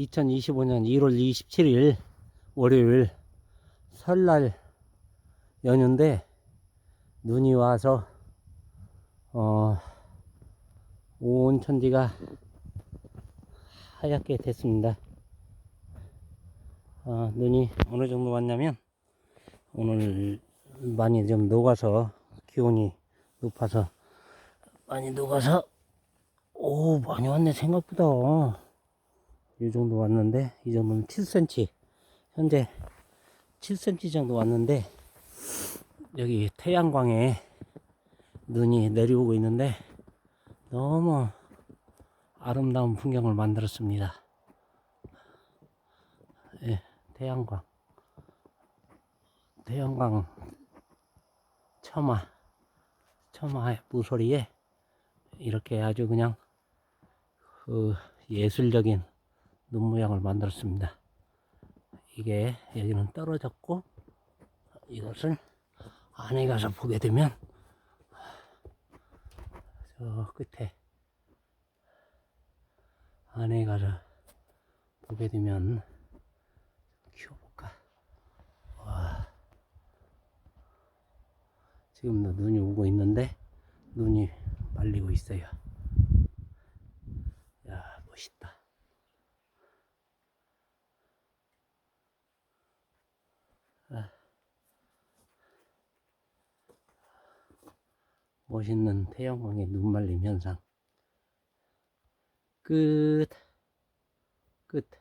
2025년 1월 27일 월요일 설날 연휴인데 눈이 와서 어, 온 천지가 하얗게 됐습니다. 어, 눈이 어느 정도 왔냐면 오늘 많이 좀 녹아서 기온이 높아서 많이 녹아서 오 많이 왔네 생각보다 이 정도 왔는데 이 정도면 7cm 현재 7cm 정도 왔는데 여기 태양광에 눈이 내려오고 있는데 너무 아름다운 풍경을 만들었습니다. 예, 태양광. 태양광 처마, 처마 무소리에 이렇게 아주 그냥 그 예술적인 눈 모양을 만들었습니다. 이게 여기는 떨어졌고 이것을 안에 가서 보게 되면 저 끝에 안에 가서 보게 되면 키워볼까 와 지금도 눈이 오고 있는데 눈이 말리고 있어요 야 멋있다 아. 멋있는 태양광의 눈 말림 현상 끝 끝.